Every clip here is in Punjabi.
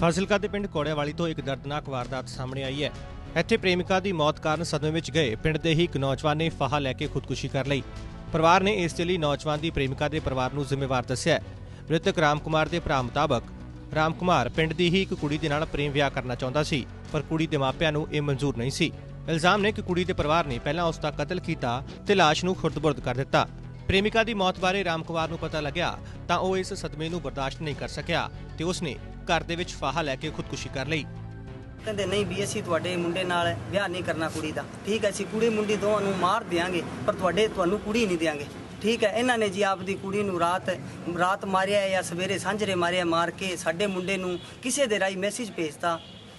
ਫਾਜ਼ਿਲਕਾ ਦੇ ਪਿੰਡ ਕੋੜੇਵਾਲੀ ਤੋਂ ਇੱਕ ਦਰਦਨਾਕ ਵਾਰਦਾਤ ਸਾਹਮਣੇ ਆਈ ਹੈ। ਇੱਥੇ ਪ੍ਰੇਮਿਕਾ ਦੀ ਮੌਤ ਕਾਰਨ ਸਦਮੇ ਵਿੱਚ ਗਏ ਪਿੰਡ ਦੇ ਹੀ ਇੱਕ ਨੌਜਵਾਨ ਨੇ ਫਾਹਾ ਲੈ ਕੇ ਖੁਦਕੁਸ਼ੀ ਕਰ ਲਈ। ਪਰਿਵਾਰ ਨੇ ਇਸ ਲਈ ਨੌਜਵਾਨ ਦੀ ਪ੍ਰੇਮਿਕਾ ਦੇ ਪਰਿਵਾਰ ਨੂੰ ਜ਼ਿੰਮੇਵਾਰ ਦੱਸਿਆ ਮ੍ਰਿਤਕ ਰਾਮ ਦੇ ਭਰਾ ਮੁਤਾਬਕ ਰਾਮ ਪਿੰਡ ਦੀ ਹੀ ਇੱਕ ਕੁੜੀ ਦੇ ਨਾਲ ਪ੍ਰੇਮ ਵਿਆਹ ਕਰਨਾ ਚਾਹੁੰਦਾ ਸੀ, ਪਰ ਕੁੜੀ ਦੇ ਮਾਪਿਆਂ ਨੂੰ ਇਹ ਮਨਜ਼ੂਰ ਨਹੀਂ ਸੀ। ਇਲਜ਼ਾਮ ਨੇ ਕਿ ਕੁੜੀ ਦੇ ਪਰਿਵਾਰ ਨੇ ਪਹਿਲਾਂ ਉਸ ਦਾ ਕਤਲ ਕੀਤਾ ਤੇ ਲਾਸ਼ ਨੂੰ ਖੁਰਦ-ਬੁਰਦ ਕਰ ਦਿੱਤਾ। ਪ੍ਰੇਮਿਕਾ ਦੀ ਮੌਤ ਬਾਰੇ ਰਾਮ ਕੁਮਾਰ ਨੂੰ ਪਤਾ ਲੱਗਿਆ ਤਾਂ ਉਹ ਇਸ ਸਦਮੇ ਨੂੰ ਬਰਦਾਸ਼ਤ ਨਹੀਂ ਕਰ ਸਕਿਆ ਤੇ ਉਸਨੇ ਘਰ ਦੇ ਵਿੱਚ ਫਾਹਾ ਲੈ ਕੇ ਖੁਦਕੁਸ਼ੀ ਕਰ ਲਈ। ਕਹਿੰਦੇ, ਨਹੀਂ ਵੀ ਅਸੀਂ ਤੁਹਾਡੇ ਮੁੰਡੇ ਨਾਲ ਵਿਆਹ ਨਹੀਂ ਕਰਨਾ ਕੁੜੀ ਦਾ। ਠੀਕ ਹੈ, ਅਸੀਂ ਕੁੜੀ ਮੁੰਡੀ ਦੋਵਾਂ ਨੂੰ ਮਾਰ ਦਿਆਂਗੇ, ਪਰ ਤੁਹਾਡੇ, ਤੁਹਾਨੂੰ ਕੁੜੀ ਨਹੀਂ ਦਿਆਂਗੇ। ਠੀਕ ਹੈ, ਇਹਨਾਂ ਨੇ ਜੀ ਆਪਦੀ ਕੁੜੀ ਨੂੰ ਰਾਤ ਰਾਤ ਮਾਰਿਆ ਜਾਂ ਸਵੇਰੇ ਸਾਂਝਰੇ ਮਾਰਿਆ ਮਾਰ ਕੇ ਸਾਡੇ ਮੁੰਡੇ ਨੂੰ ਕਿਸੇ ਦੇ ਰਾਈ ਮੈਸੇਜ ਭੇਜਤਾ।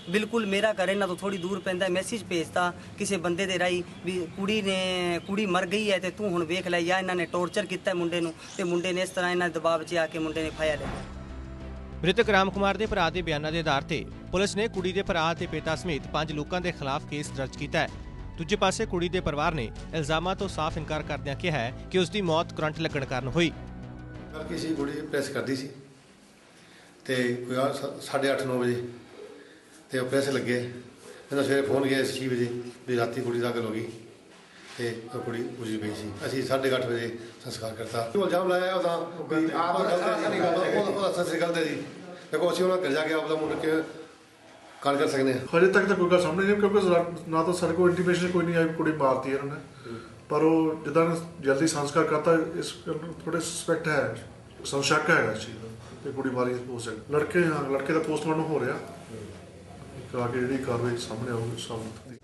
ਬਿਲਕੁਲ ਮੇਰਾ ਘਰ ਇਹਨਾਂ ਤੋਂ ਥੋੜੀ ਦੂਰ ਪੈਂਦਾ ਮੈਸੇਜ ਭੇਜਤਾ ਕਿਸੇ ਬੰਦੇ ਦੇ ਰਾਈ ਵੀ ਕੁੜੀ ਨੇ, ਕੁੜੀ ਮਰ ਗਈ ਹੈ ਤੇ ਤੂੰ ਹੁਣ ਵੇਖ ਲੈ ਜਾਂ ਇਹਨਾਂ ਨੇ ਟੌਰਚਰ ਕੀਤਾ ਮੁੰਡੇ ਨੂੰ ਤੇ ਮੁੰਡੇ ਨੇ ਇਸ ਤਰ੍ਹਾਂ ਇਹਨਾਂ ਦੇ ਦਬਾਅ 'ਚ ਆ ਕੇ ਮੁੰਡੇ ਨੇ ਫਾਇਆ ਲਿਆ। ਮ੍ਰਿਤਕ ਰਾਮ ਕੁਮਾਰ ਦੇ ਭਰਾ ਦੇ ਬਿਆਨਾਂ ਦੇ ਆਧਾਰ ਤੇ ਪੁਲਿਸ ਨੇ ਕੁੜੀ ਦੇ ਭਰਾ ਤੇ ਪਿਤਾ ਸਮੇਤ ਪੰਜ ਲੋਕਾਂ ਦੇ ਖਿਲਾਫ ਕੇਸ ਦਰਜ ਕੀਤਾ ਹੈ ਦੂਜੇ ਪਾਸੇ ਕੁੜੀ ਦੇ ਪਰਿਵਾਰ ਨੇ ਇਲਜ਼ਾਮਾਂ ਤੋਂ ਸਾਫ਼ ਇਨਕਾਰ ਕਰਦਿਆਂ ਕਿਹਾ ਹੈ ਕਿ ਉਸ ਦੀ ਮੌਤ ਕਰੰਟ ਲੱਗਣ ਕਾਰਨ ਹੋਈ ਕਰਕੇ ਸੀ ਕੁੜੀ ਪ੍ਰੈਸ ਕਰਦੀ ਸੀ ਤੇ ਕੋਈ ਆ 8:30 9 ਵਜੇ ਤੇ ਉਹ ਪ੍ਰੈਸ ਲੱਗੇ ਮੈਨੂੰ ਸਵੇਰੇ ਫੋਨ ਗਿਆ ਸੀ 6 ਵਜੇ ਵੀ ਰਾਤੀ ਕੁੜੀ ਦਾ ਗੱਲ ਹੋ ਗਈ ਤੇ ਉਹ ਕੁੜੀ ਗੁਜ਼ਰੀ ਪਈ ਸੀ ਅਸੀਂ 8:30 ਵਜੇ ਸੰਸਕਾਰ ਕਰਤਾ ਉਹ ਇਲਜ਼ਾਮ ਲਾਇਆ ਉਹਦਾ ਵੀ ਆਪ ਉਹਦਾ ਸੱਚੀ ਗੱਲ ਤੇ ਸੀ ਦੇਖੋ, ਅਸੀਂ ਉਹਨਾਂ ਘਰ ਜਾ ਆਪਦਾ ਮੁੰਡਾ ਕਿ ਕਰ ਕਰ ਸਕਦੇ ਹਾਂ। ਹਜੇ ਤੱਕ ਤਾਂ ਕੋਈ ਗੱਲ ਸਾਹਮਣੇ ਨਹੀਂ ਆਈ, ਕਿਉਂਕਿ ਨਾ ਤਾਂ ਸਾਡੇ ਕੋਲ ਇੰਟੀਮੇਸ਼ਨ ਕੋਈ ਨਹੀਂ ਆਈ ਵੀ ਕੁੜੀ ਮਾਰਤੀ ਇਹਨਾਂ ਨੇ। ਪਰ ਉਹ ਜਿੱਦਾਂ ਜਲਦੀ ਸੰਸਕਾਰ ਕਰਤਾ, ਇਸ ਥੋੜੇ ਸਸਪੈਕਟ ਹੈ, ਸਾਨੂੰ ਹੈਗਾ ਇਸ ਚੀਜ਼ ਦਾ ਕਿ ਕੁੜੀ ਮਾਰੀ ਹੋ ਸਕਦੀ ਲੜਕੇ, ਹਾਂ, ਲੜਕੇ ਦਾ ਪੋਸਟਮਾਰਟਮ ਹੋ ਰਿਹਾ। ਕਰਾ ਕੇ ਜਿਹੜੀ ਕਾਰਵਾਈ ਸਾਹਮਣੇ ਆਊਗੀ, ਸਾਹਮਣੇ।